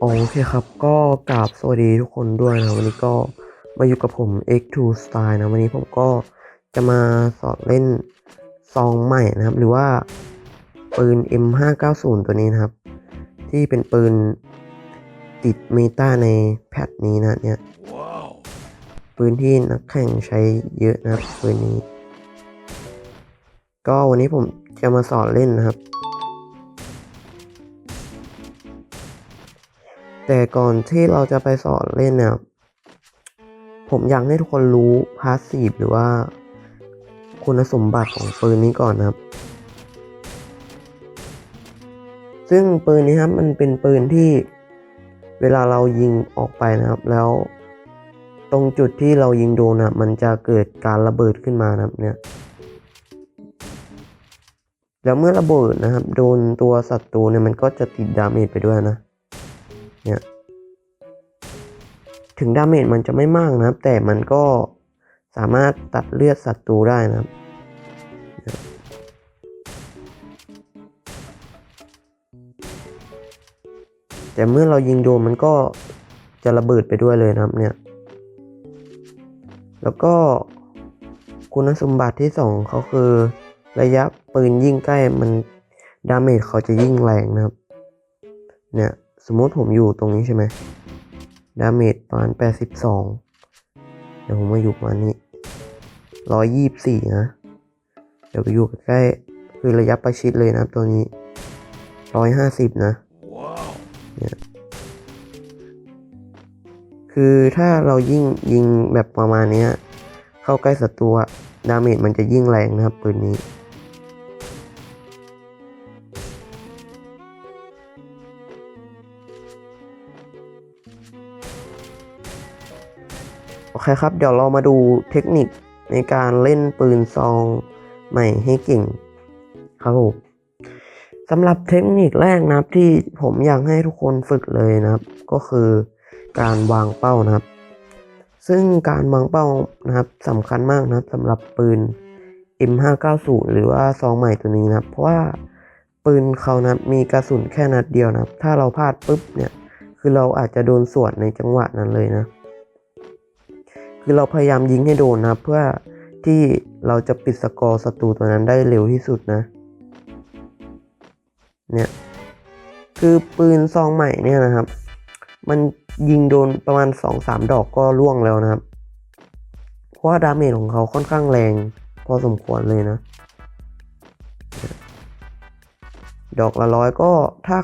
โอเคครับ ก็กราบสวัสดีทุกคนด้วยนะวันนี้ก็มาอยู่กับผม X2 Style นะวันนี้ผมก็จะมาสอนเล่นซองใหม่นะครับ หรือว่าปืน M590 ตัวนี้นะครับ ที่เป็นปืนติดเมตาในแพทนี้นะเนี่ย Wow. ปืนที่นักแข่งใช้เยอะนะครับปืนนี้ ก็วันนี้ผมจะมาสอนเล่นนะครับ แต่ก่อนที่เราจะไปสอนเล่นเนี่ย ผมอยากให้ทุกคนรู้พาสซีฟหรือว่าคุณสมบัติของปืนนี้ก่อนนะครับ ซึ่งปืนนี้ครับมันเป็นปืนที่เวลาเรายิงออกไปนะครับ แล้วตรงจุดที่เรายิงโดนนะมันจะเกิดการระเบิดขึ้นมานะครับเนี่ย แล้วเมื่อระเบิดนะครับ โดนตัวศัตรูเนี่ยมันก็จะติดดาเมจไปด้วยนะ เนี่ย ถึงดาเมจมันจะไม่มากนะครับ แต่มันก็สามารถตัดเลือดศัตรูได้นะครับแต่เมื่อเรายิงโดนมันก็จะระเบิดไปด้วยเลยนะครับเนี่ย แล้วก็คุณสมบัติที่สองเขาคือ ระยะปืนยิ่งใกล้มันดาเมจเขาจะยิ่งแรงนะครับ เนี่ย สมมติผมอยู่ตรงนี้ใช่ไหมดาเมจประมาณ 82 เดี๋ยวผมมาอยู่ประมาณนี้ 124 นะ เดี๋ยวไปอยู่ใกล้คือระยะประชิดเลยนะตัวนี้ 150 นะ Wow. คือถ้าเรายิ่งยิงแบบประมาณนี้เข้าใกล้ศัตรูดาเมจมันจะยิ่งแรงนะครับปืนนี้ คครับ เดี๋ยวเรามาดูเทคนิคในการเล่นปืนซองใหม่ให้เก่งครับผมสำหรับเทคนิคแรกนะครับที่ผมอยากให้ทุกคนฝึกเลยนะครับ ก็คือการวางเป้านะครับ ซึ่งการวางเป้านะครับสำคัญมากนะครับสำหรับปืน M590 หรือว่าซองใหม่ตัวนี้นะครับ เพราะว่าปืนเขานะมีกระสุนแค่นัดเดียวนะครับ ถ้าเราพลาดปุ๊บเนี่ย คือเราอาจจะโดนสวนในจังหวะนั้นเลยนะ คือเราพยายามยิงให้โดนนะเพื่อที่เราจะปิดสกอร์ศัตรูตัวนั้นได้เร็วที่สุดนะ เนี่ยคือปืนซองใหม่เนี่ยนะครับ มันยิงโดนประมาณ 2-3 ดอกก็ล่วงแล้วนะครับ เพราะว่าดาเมจของเขาค่อนข้างแรง พอสมควรเลยนะ ดอกละร้อยก็ถ้า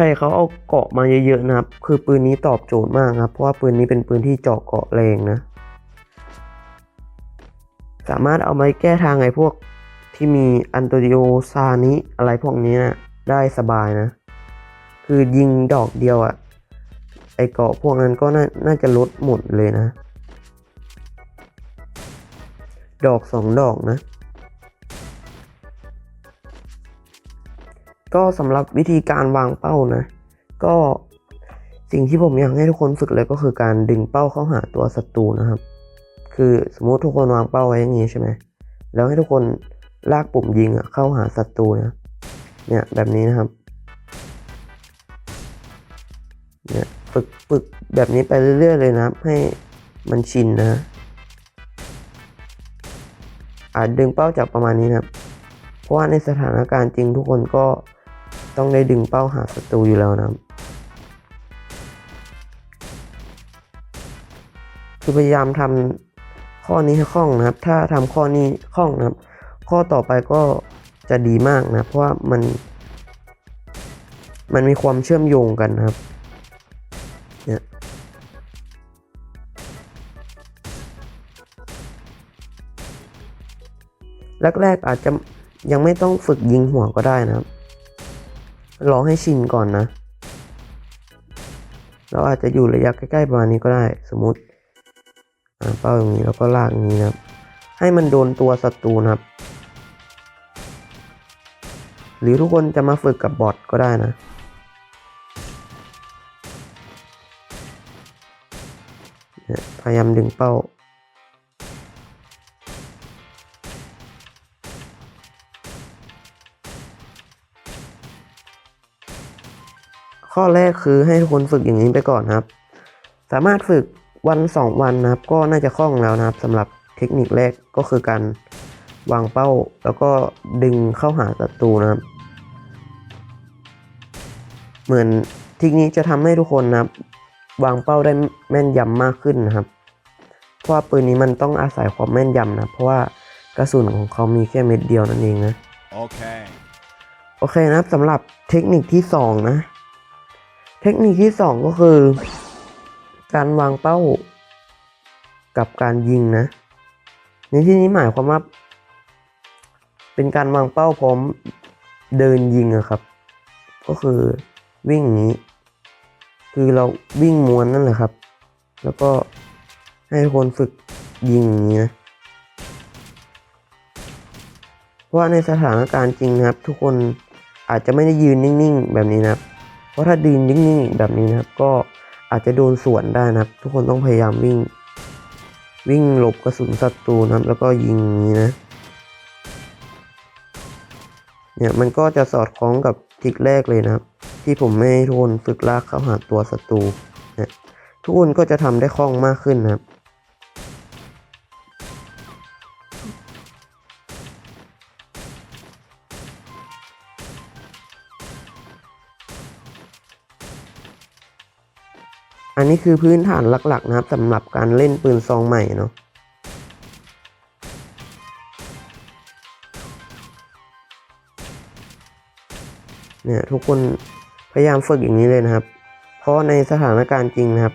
ใครเขาเอาเกาะมาเยอะๆนะครับ คือปืนนี้ตอบโจทย์มากครับ เพราะว่าปืนนี้เป็นปืนที่เจาะเกาะแรงนะ สามารถเอามาแก้ทางไอ้พวกที่มีอันโตริโอซานิอะไรพวกนี้นะได้สบายนะ คือยิงดอกเดียวอะไอเกาะพวกนั้นก็น่าน่าจะลดหมดเลยนะ ดอกสองดอกนะ ก็สำหรับวิธีการวางเป้านะ ก็สิ่งที่ผมอยากให้ทุกคนฝึกเลยก็คือการดึงเป้าเข้าหาตัวศัตรูนะครับ คือสมมติทุกคนวางเป้าไว้อย่างนี้ใช่ไหมแล้วให้ทุกคนลากปุ่มยิงอะเข้าหาศัตรูนะ เนี่ยแบบนี้นะครับ เนี่ยฝึกฝึกแบบนี้ไปเรื่อยๆเลยนะครับ ให้มันชินนะอาจดึงเป้าจากประมาณนี้นะครับ เพราะว่าในสถานการณ์จริงทุกคนก็ ต้องได้ดึงเป้าหาศัตรูอยู่แล้วนะครับคือพยายามทำข้อนี้ให้คล่องนะครับ ถ้าทำข้อนี้คล่องนะครับ ข้อต่อไปก็จะดีมากนะเพราะว่ามันมันมีความเชื่อมโยงกันนะครับเนี่ยแรกๆอาจจะยังไม่ต้องฝึกยิงหัวก็ได้นะครับ รองให้ชินก่อนนะ เราอาจจะอยู่ระยะใกล้ๆประมาณนี้ก็ได้ สมมติอ่าเป้าอย่างนี้แล้วก็ลากอย่างนี้นะครับ ให้มันโดนตัวศัตรูนะครับ หรือทุกคนจะมาฝึกกับบอทก็ได้นะพยายามดึงเป้า ข้อแรกคือให้ทุกคนฝึกอย่างนี้ไปก่อนนะครับ สามารถฝึกวันสองวันนะครับ ก็น่าจะคล่องแล้วนะครับสำหรับเทคนิคแรกก็คือการวางเป้าแล้วก็ดึงเข้าหาศัตรูนะครับ เหมือนเทคนิคจะทำให้ทุกคนนะครับวางเป้าได้แม่นยำมากขึ้นนะครับ เพราะว่าปืนนี้มันต้องอาศัยความแม่นยำนะ เพราะว่ากระสุนของเขามีแค่เม็ดเดียวนั่นเองนะ Okay. โอเคนะครับสำหรับเทคนิคที่สองนะ เทคนิคที่สองก็คือ การวางเป้ากับการยิงนะ ในที่นี้หมายความว่าเป็นการวางเป้าพร้อมเดินยิงอะครับ ก็คือวิ่งอย่างนี้ คือเราวิ่งม้วนนั่นแหละครับ แล้วก็ให้คนฝึกยิงอย่างนี้นะเพราะในสถานการณ์จริงนะครับ ทุกคนอาจจะไม่ได้ยืนนิ่งๆ แบบนี้นะครับ ราะถ้ายืนนิ่งๆแบบนี้นะครับ ก็อาจจะโดนสวนได้นะครับ ทุกคนต้องพยายามวิ่ง วิ่งหลบกระสุนศัตรูนะครับ แล้วก็ยิงอย่างนี้นะ เนี่ยมันก็จะสอดคล้องกับทิกแรกเลยนะครับ ที่ผมไม่ให้ทุกคนฝึกลากเข้าหาตัวศัตรูเนี่ยทุกคนก็จะทำได้คล่องมากขึ้นนะครับ อันนี้คือพื้นฐานหลักๆนะครับสำหรับการเล่นปืนซองใหม่เนาะเนี่ยทุกคนพยายามฝึกอย่างนี้เลยนะครับ เพราะในสถานการณ์จริงนะครับ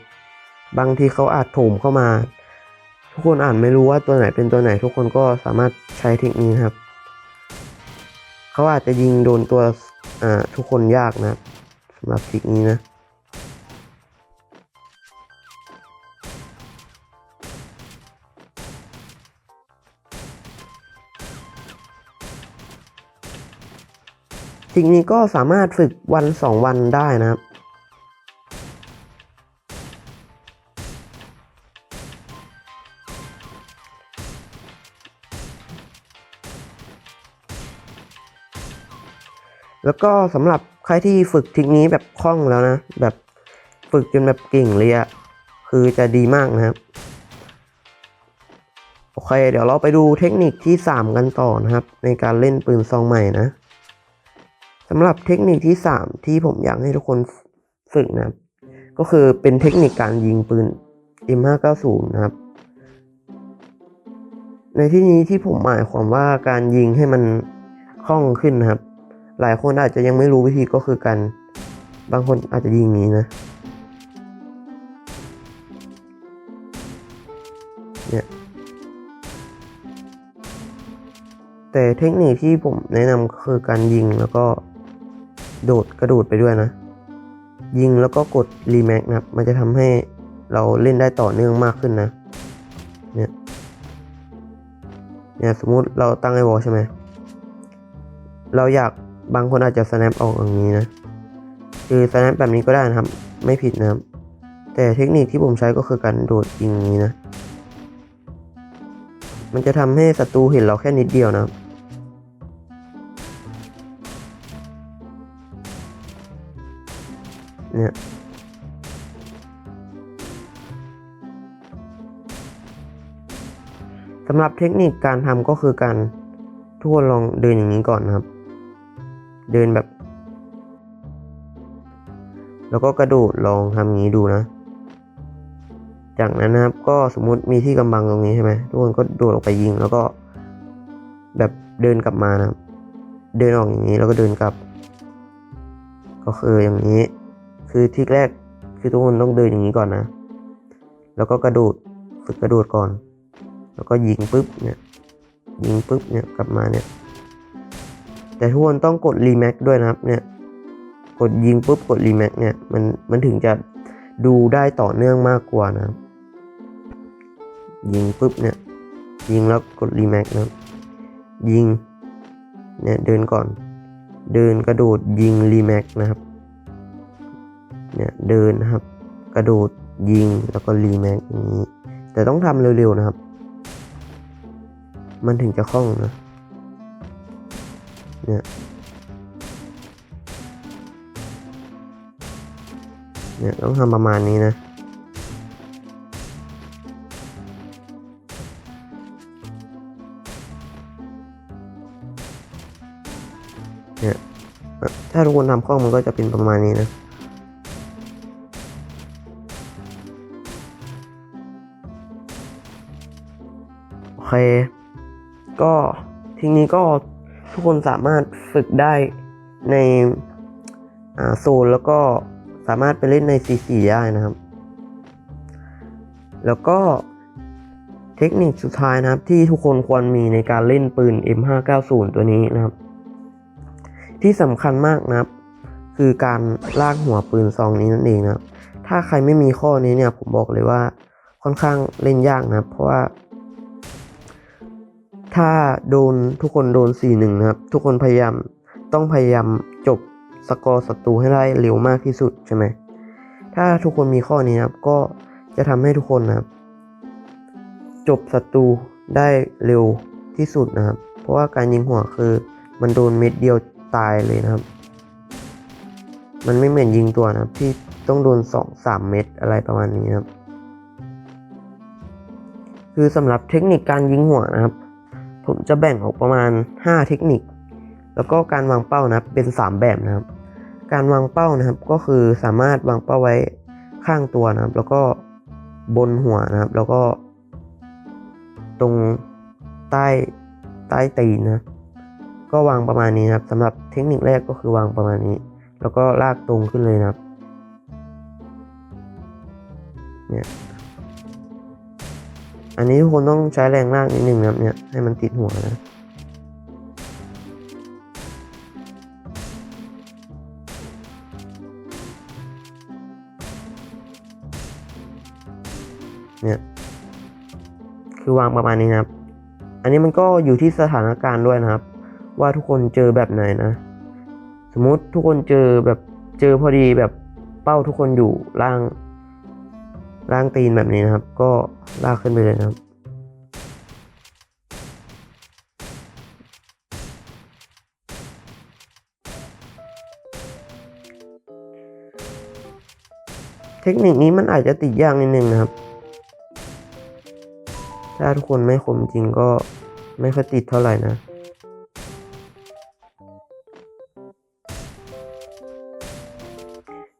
บางทีเขาอาจโถมเข้ามา ทุกคนอ่านไม่รู้ว่าตัวไหนเป็นตัวไหน ทุกคนก็สามารถใช้เทคนิคนะครับ เขาอาจจะยิงโดนตัวทุกคนยากนะครับสำหรับทิกนี้นะ สิ่งนี้ก็สามารถฝึกวันสองวันได้นะครับแล้วก็สำหรับใครที่ฝึกเทคนิคแบบคล่องแล้วนะ แบบฝึกจนแบบเก่งเลยอะคือจะดีมากนะครับ โอเค เดี๋ยวเราไปดูเทคนิคที่ 3 กันต่อนะครับ ในการเล่นปืนซองใหม่นะ สำหรับเทคนิคที่ 3 ที่ผมอยากให้ทุกคนฝึกนะครับ ก็คือเป็นเทคนิคการยิงปืน M590 นะครับ ในที่นี้ที่ผมหมายความว่าการยิงให้มันคล่องขึ้นนะครับ หลายคนอาจจะยังไม่รู้วิธีก็คือการบางคนอาจจะยิงงนี้นะเนี่ยแต่เทคนิคที่ผมแนะนำคือการยิงแล้วก็ โดดกระโดดไปด้วยนะ ยิงแล้วก็กดรีแม็กนะครับ มันจะทำให้เราเล่นได้ต่อเนื่องมากขึ้นนะ เนี่ย เนี่ยสมมุติเราตั้งไอวอลใช่ไหม เราอยากบางคนอาจจะ snap ออกอย่างนี้นะ คือ snap แบบนี้ก็ได้นะครับ ไม่ผิดนะครับ แต่เทคนิคที่ผมใช้ก็คือการโดดยิงอย่างนี้นะ มันจะทำให้ศัตรูเห็นเราแค่นิดเดียวนะครับ เนี่ยสำหรับเทคนิคการทำก็คือการทุกคนลองเดินอย่างนี้ก่อนนะครับ เดินแบบ แล้วก็กระโดดลองทำอย่างนี้ดูนะ จากนั้นนะครับก็สมมุติมีที่กำบังตรงนี้ใช่ไหมทุกคนก็โดดลงไปยิง แล้วก็แบบเดินกลับมานะครับ เดินออกอย่างนี้แล้วก็เดินกลับ ก็คืออย่างนี้ คือทริกแรกคือทุกคนต้องเดินอย่างนี้ก่อนนะ แล้วก็กระโดดฝึกกระโดดก่อน แล้วก็ยิงปุ๊บเนี่ย ยิงปุ๊บเนี่ยกลับมาเนี่ย แต่ทุกคนต้องกดรีแม็กด้วยนะครับเนี่ย กดยิงปุ๊บกดรีแม็กเนี่ยมันมันถึงจะดูได้ต่อเนื่องมากกว่านะครับยิงปุ๊บเนี่ยยิงแล้วกดรีแม็กนะครับยิงเนี่ยเดินก่อน เดินกระโดดยิงรีแม็กนะครับ เนี่ยเดินนะครับ กระโดดยิงแล้วก็รีแม็กอย่างนี้ แต่ต้องทำเร็วๆนะครับ มันถึงจะคล่องนะเนี่ยเนี่ยต้องทำประมาณนี้นะเนี่ยถ้าทุกคนทำคล่องมันก็จะเป็นประมาณนี้นะ เค ก็ทีนี้ก็ทุกคนสามารถฝึกได้ในโซนแล้วก็สามารถไปเล่นใน C4 ได้นะครับ แล้วก็เทคนิคสุดท้ายนะครับ ที่ทุกคนควรมีในการเล่นปืน M590 ตัวนี้นะครับ ที่สำคัญมากนะครับ คือการลากหัวปืนซองนี้นั่นเองนะครับ ถ้าใครไม่มีข้อนี้เนี่ยผมบอกเลยว่าค่อนข้างเล่นยากนะครับ เพราะว่า ถ้าโดนทุกคนโดน 4-1 นะครับ ทุกคนพยายามต้องพยายามจบสกอร์ศัตรูให้ได้เร็วมากที่สุดใช่ไหม ถ้าทุกคนมีข้อนี้นะครับก็จะทำให้ทุกคนนะครับ จบศัตรูได้เร็วที่สุดนะครับ เพราะว่าการยิงหัวคือมันโดนเม็ดเดียวตายเลยนะครับ มันไม่เหมือนยิงตัวนะครับ ที่ต้องโดน2-3เม็ดอะไรประมาณนี้นะครับ คือสำหรับเทคนิคการยิงหัวนะครับ ผมจะแบ่งออกประมาณ 5 เทคนิค แล้วก็การวางเป้านะเป็น 3 แบบนะครับ การวางเป้านะครับก็คือสามารถวางเป้าไว้ข้างตัวนะครับ แล้วก็บนหัวนะครับ แล้วก็ ตรงใต้ใต้ตีนนะก็วางประมาณนี้นะครับสำหรับเทคนิคแรกก็คือวางประมาณนี้ แล้วก็ลากตรงขึ้นเลยนะครับเนี่ย อันนี้ทุกคนต้องใช้แรงลากนิดนึงนะครับเนี่ยให้มันติดหัวนะเนี่ยคือวางประมาณนี้นะครับ อันนี้มันก็อยู่ที่สถานการณ์ด้วยนะครับ ว่าทุกคนเจอแบบไหนนะ สมมติทุกคนเจอแบบเจอพอดีแบบเป้าทุกคนอยู่ล่างล่างตีนแบบนี้นะครับ ก็ ลากขึ้นไปเลยนะครับเทคนิคนี้มันอาจจะติดยากนิดนึงนะครับ ถ้าทุกคนไม่คมจริงก็ไม่ค่อยติดเท่าไหร่นะ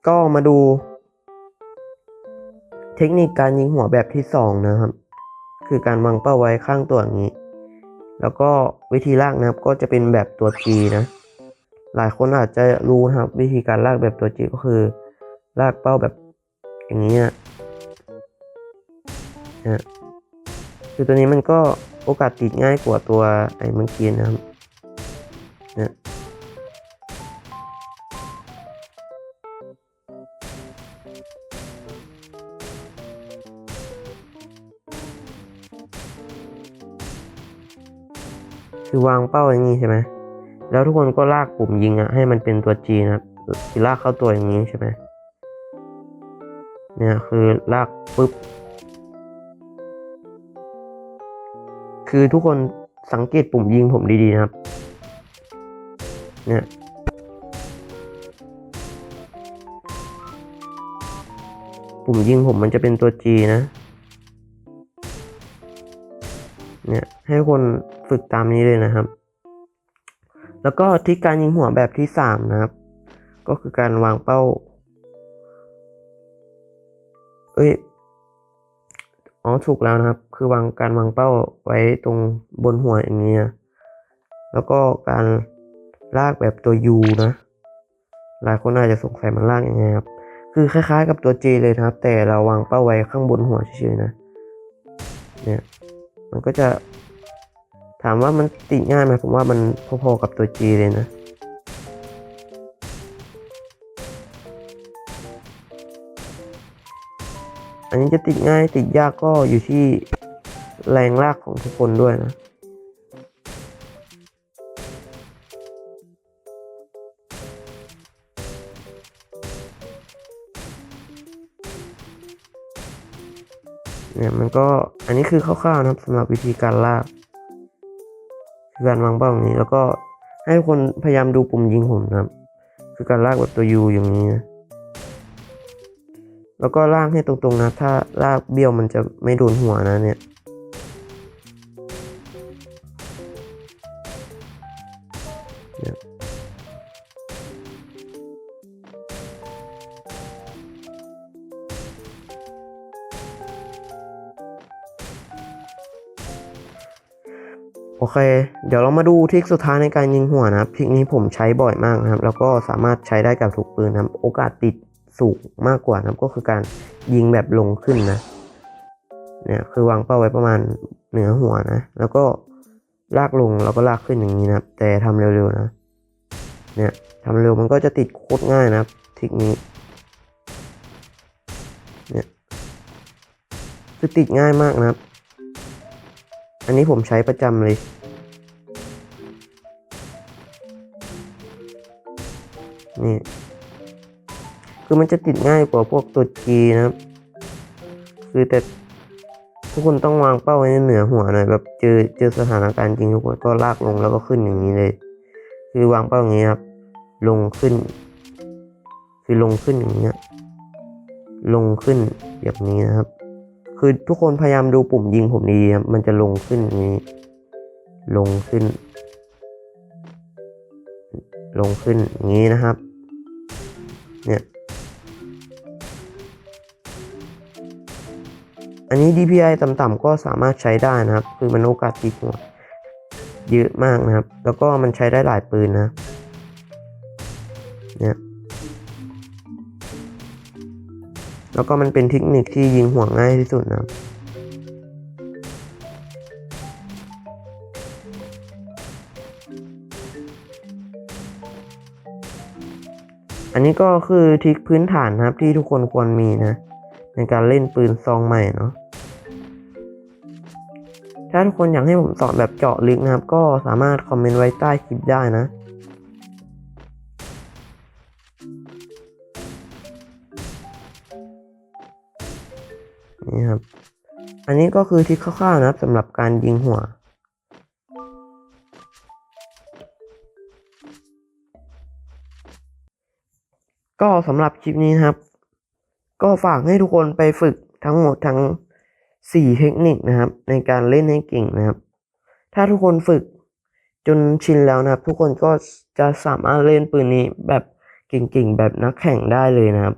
ก็มาดู ทคนิคการยิงหัวแบบที่สองนะครับ คือการวางเป้าไว้ข้างตัวอย่างนี้ แล้วก็วิธีลากนะครับก็จะเป็นแบบตัว G นะ หลายคนอาจจะรู้นะครับ วิธีการลากแบบตัว G ก็คือ ลากเป้าแบบอย่างนี้นะนะคือตัวนี้มันก็โอกาสติดง่ายกว่าตัวไอ้เมื่อกี้นะครับ คือวางเป้าอย่างนี้ใช่ไหมแล้วทุกคนก็ลากปุ่มยิงอะให้มันเป็นตัว G นะครับคือลากเข้าตัวอย่างนี้ใช่ไหมเนี่ยคือลากปุ๊บ คือทุกคนสังเกตปุ่มยิงผมดีๆนะครับ เนี่ยปุ่มยิงผมมันจะเป็นตัว G นะ เนี่ย ให้คน ฝึกตามนี้เลยนะครับ แล้วก็ที่การยิงหัวแบบที่สามนะครับ ก็คือการวางเป้า เอ้ย อ๋อถูกแล้วนะครับ คือวางการวางเป้าไว้ตรงบนหัวอย่างนี้นะแล้วก็การลากแบบตัว U นะ หลายคนอาจจะสงสัยมันลากยังไงครับ คือคล้ายๆกับตัว J เลยนะครับ แต่เราวางเป้าไว้ข้างบนหัวเฉยๆนะ เนี่ย มันก็จะ ถามว่ามันติดง่ายไหมผมว่ามันพอๆกับตัว G เลยนะ อันนี้จะติดง่ายติดยากก็อยู่ที่แรงลากของทุกคนด้วยนะเนี่ยมันก็อันนี้คือคร่าวๆนะครับสำหรับวิธีการลาก การวางเป้าอย่างนี้ แล้วก็ให้คนพยายามดูปุ่มยิงผมนะครับ คือการลากแบบตัวยูอย่างนี้นะแล้วก็ลากให้ตรงๆนะ ถ้าลากเบี้ยวมันจะไม่โดนหัวนะเนี่ย โอเค เดี๋ยวเรามาดูทริคสุดท้ายในการยิงหัวนะครับทริคนี้ผมใช้บ่อยมากนะครับ แล้วก็สามารถใช้ได้กับทุกปืนนะครับ โอกาสติดสูงมากกว่านะครับ ก็คือการยิงแบบลงขึ้นนะ เนี่ยคือวางเป้าไว้ประมาณเหนือหัวนะ แล้วก็ลากลงแล้วก็ลากขึ้นอย่างนี้นะครับ แต่ทำเร็วๆนะ เนี่ยทำเร็วมันก็จะติดโคตรง่ายนะครับทริคนี้ เนี่ยคือติดง่ายมากนะครับ อันนี้ผมใช้ประจำเลยนี่คือมันจะติดง่ายกว่าพวกตัวจีนะครับ คือแต่ทุกคนต้องวางเป้าไว้เหนือหัวหน่อยแบบเจอเจอสถานการณ์จริงทุกคนก็ลากลงแล้วก็ขึ้นอย่างนี้เลย คือวางเป้าอย่างนี้ครับ ลงขึ้น คือลงขึ้นอย่างนี้ยลงขึ้นแบบนี้นะครับ คือทุกคนพยายามดูปุ่มยิงผมดีครับมันจะลงขึ้นนี้ลงขึ้น ลงขึ้นงนี้นะครับ เนี่ย อันนี้ DPI ต่ำๆก็สามารถใช้ได้นะครับ คือมันโอกาสติดหัวเยอะมากนะครับ แล้วก็มันใช้ได้หลายปืนนะ เนี่ย แล้วก็มันเป็นเทคนิคที่ยิงหัวง่ายที่สุดนะครับอันนี้ก็คือทริคพื้นฐานนะครับที่ทุกคนควรมีนะ ในการเล่นปืนซองใหม่เนาะถ้าทุกคนอยากให้ผมสอนแบบเจาะลึกนะครับ ก็สามารถคอมเมนต์ไว้ใต้คลิปได้นะ นี่ครับ อันนี้ก็คือทริคคร่าวๆนะครับสำหรับการยิงหัว ก็สำหรับคลิปนี้นะครับ ก็ฝากให้ทุกคนไปฝึกทั้งหมดทั้ง 4 เทคนิคนะครับ ในการเล่นให้เก่งนะครับ ถ้าทุกคนฝึกจนชินแล้วนะครับ ทุกคนก็จะสามารถเล่นปืนนี้แบบเก่งๆ แบบนักแข่งได้เลยนะครับ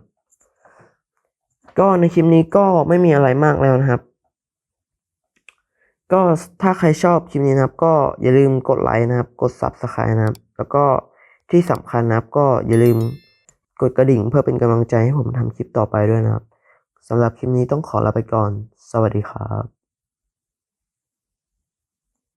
ก็ในคลิปนี้ก็ไม่มีอะไรมากแล้วนะครับ ก็ถ้าใครชอบคลิปนี้นะครับ ก็อย่าลืมกดไลค์นะครับ กด Subscribe นะครับ แล้วก็ที่สำคัญนะครับก็อย่าลืมกดกระดิ่งเพื่อเป็นกำลังใจให้ผมทำคลิปต่อไปด้วยนะครับสำหรับคลิปนี้ต้องขอลาไปก่อน สวัสดีครับ